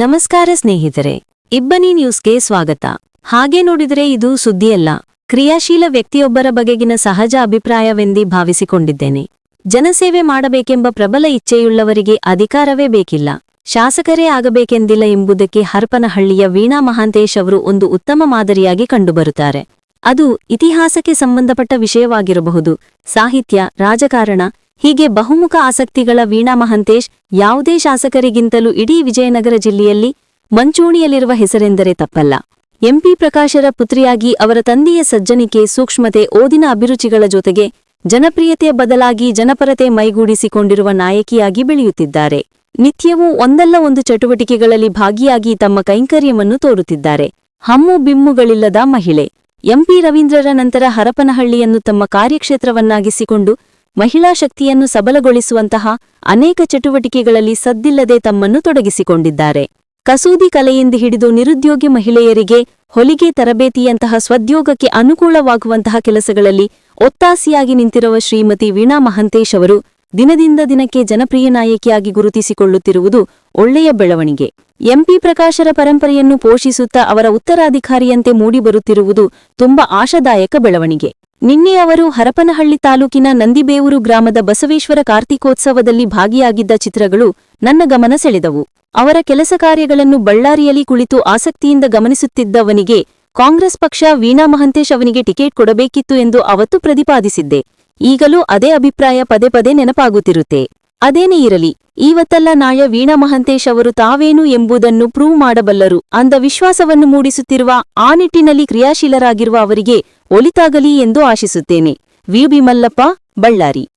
ನಮಸ್ಕಾರ ಸ್ನೇಹಿತರೆ, ಇಬ್ಬನಿ ನ್ಯೂಸ್ಗೆ ಸ್ವಾಗತ. ಹಾಗೆ ನೋಡಿದರೆ ಇದು ಸುದ್ದಿಯಲ್ಲ. ಕ್ರಿಯಾಶೀಲ ವ್ಯಕ್ತಿಯೊಬ್ಬರ ಬಗೆಗಿನ ಸಹಜ ಅಭಿಪ್ರಾಯವೆಂದಿ ಭಾವಿಸಿಕೊಂಡಿದ್ದೇನೆ. ಜನಸೇವೆ ಮಾಡಬೇಕೆಂಬ ಪ್ರಬಲ ಇಚ್ಛೆಯುಳ್ಳವರಿಗೆ ಅಧಿಕಾರವೇ ಬೇಕಿಲ್ಲ. ಶಾಸಕರೇ ಆಗಬೇಕೆಂದಿಲ್ಲ ಎಂಬುದಕ್ಕೆ ಹರ್ಪನಹಳ್ಳಿಯ ವೀಣಾ ಮಹಾಂತೇಶ್ ಅವರು ಒಂದು ಉತ್ತಮ ಮಾದರಿಯಾಗಿ ಕಂಡುಬರುತ್ತಾರೆ. ಅದು ಇತಿಹಾಸಕ್ಕೆ ಸಂಬಂಧಪಟ್ಟ ವಿಷಯವಾಗಿರಬಹುದು. ಸಾಹಿತ್ಯ, ರಾಜಕಾರಣ ಹೀಗೆ ಬಹುಮುಖ ಆಸಕ್ತಿಗಳ ವೀಣಾ ಮಹಂತೇಶ್ ಯಾವುದೇ ಶಾಸಕರಿಗಿಂತಲೂ ಇಡೀ ವಿಜಯನಗರ ಜಿಲ್ಲೆಯಲ್ಲಿ ಮಂಚೂಣಿಯಲ್ಲಿರುವ ಹೆಸರೆಂದರೆ ತಪ್ಪಲ್ಲ. ಎಂಪಿ ಪ್ರಕಾಶರ ಪುತ್ರಿಯಾಗಿ ಅವರ ತಂದೆಯ ಸಜ್ಜನಿಕೆ ಸೂಕ್ಷ್ಮತೆ ಓದಿನ ಅಭಿರುಚಿಗಳ ಜೊತೆಗೆ ಜನಪ್ರಿಯತೆಯ ಬದಲಾಗಿ ಜನಪರತೆ ಮೈಗೂಡಿಸಿಕೊಂಡಿರುವ ನಾಯಕಿಯಾಗಿ ಬೆಳೆಯುತ್ತಿದ್ದಾರೆ. ನಿತ್ಯವೂ ಒಂದಲ್ಲ ಒಂದು ಚಟುವಟಿಕೆಗಳಲ್ಲಿ ಭಾಗಿಯಾಗಿ ತಮ್ಮ ಕೈಂಕರ್ಯವನ್ನು ತೋರುತ್ತಿದ್ದಾರೆ. ಹಮ್ಮು ಬಿಮ್ಮುಗಳಿಲ್ಲದ ಮಹಿಳೆ. ಎಂಪಿ ರವೀಂದ್ರರ ನಂತರ ಹರಪನಹಳ್ಳಿಯನ್ನು ತಮ್ಮ ಕಾರ್ಯಕ್ಷೇತ್ರವನ್ನಾಗಿಸಿಕೊಂಡು ಮಹಿಳಾ ಶಕ್ತಿಯನ್ನು ಸಬಲಗೊಳಿಸುವಂತಹ ಅನೇಕ ಚಟುವಟಿಕೆಗಳಲ್ಲಿ ಸದ್ದಿಲ್ಲದೆ ತಮ್ಮನ್ನು ತೊಡಗಿಸಿಕೊಂಡಿದ್ದಾರೆ. ಕಸೂದಿ ಕಲೆಯಿಂದ ಹಿಡಿದು ನಿರುದ್ಯೋಗಿ ಮಹಿಳೆಯರಿಗೆ ಹೊಲಿಗೆ ತರಬೇತಿಯಂತಹ ಸ್ವದ್ಯೋಗಕ್ಕೆ ಅನುಕೂಲವಾಗುವಂತಹ ಕೆಲಸಗಳಲ್ಲಿ ಒತ್ತಾಸಿಯಾಗಿ ನಿಂತಿರುವ ಶ್ರೀಮತಿ ವೀಣಾ ಮಹಂತೇಶ್ ಅವರು ದಿನದಿಂದ ದಿನಕ್ಕೆ ಜನಪ್ರಿಯ ನಾಯಕಿಯಾಗಿ ಗುರುತಿಸಿಕೊಳ್ಳುತ್ತಿರುವುದು ಒಳ್ಳೆಯ ಬೆಳವಣಿಗೆ. ಎಂಪಿ ಪ್ರಕಾಶರ ಪರಂಪರೆಯನ್ನು ಪೋಷಿಸುತ್ತಾ ಅವರ ಉತ್ತರಾಧಿಕಾರಿಯಂತೆ ಮೂಡಿಬರುತ್ತಿರುವುದು ತುಂಬಾ ಆಶಾದಾಯಕ ಬೆಳವಣಿಗೆ. ನಿನ್ನೆ ಅವರು ಹರಪನಹಳ್ಳಿ ತಾಲೂಕಿನ ನಂದಿಬೇವೂರು ಗ್ರಾಮದ ಬಸವೇಶ್ವರ ಕಾರ್ತಿಕೋತ್ಸವದಲ್ಲಿ ಭಾಗಿಯಾಗಿದ್ದ ಚಿತ್ರಗಳು ನನ್ನ ಗಮನ ಸೆಳೆದವು. ಅವರ ಕೆಲಸ ಕಾರ್ಯಗಳನ್ನು ಬಳ್ಳಾರಿಯಲ್ಲಿ ಕುಳಿತು ಆಸಕ್ತಿಯಿಂದ ಗಮನಿಸುತ್ತಿದ್ದವನಿಗೆ ಕಾಂಗ್ರೆಸ್ ಪಕ್ಷ ವೀಣಾ ಮಹಂತೇಶ್ ಅವನಿಗೆ ಟಿಕೆಟ್ ಕೊಡಬೇಕಿತ್ತು ಎಂದು ಅವತ್ತು ಪ್ರತಿಪಾದಿಸಿದ್ದೆ. ಈಗಲೂ ಅದೇ ಅಭಿಪ್ರಾಯ ಪದೇ ಪದೇ ನೆನಪಾಗುತ್ತಿರುತ್ತೆ. ಅದೇನೇ ಇರಲಿ, ಈವತ್ತಲ್ಲ ನಾಯ ವೀಣಾ ಮಹಂತೇಶ್ ಅವರು ತಾವೇನು ಎಂಬುದನ್ನು ಪ್ರೂವ್ ಮಾಡಬಲ್ಲರು. ಅಂದ ವಿಶ್ವಾಸವನ್ನು ಮೂಡಿಸುತ್ತಿರುವ ಆ ನಿಟ್ಟಿನಲ್ಲಿ ಕ್ರಿಯಾಶೀಲರಾಗಿರುವ ಅವರಿಗೆ ಒಲಿತಾಗಲಿ ಎಂದು ಆಶಿಸುತ್ತೇನೆ. ವಿಬಿ ಮಲ್ಲಪ್ಪ, ಬಳ್ಳಾರಿ.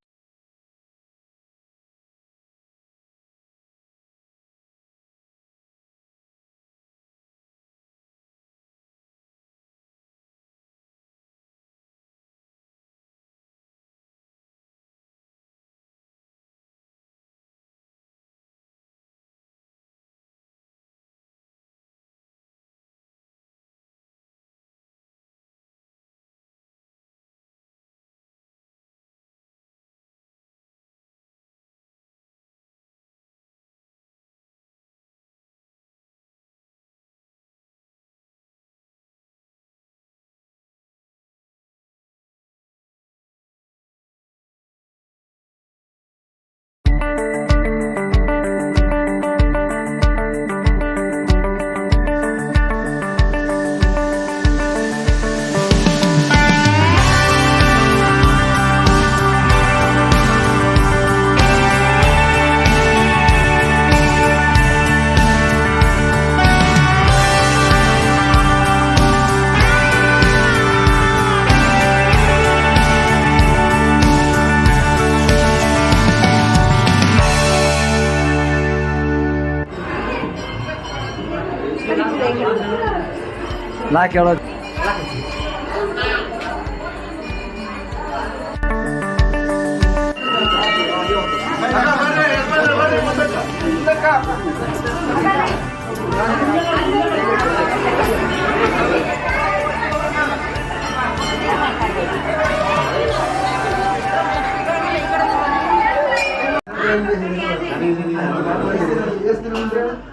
నాకు ఎవరో Gracias.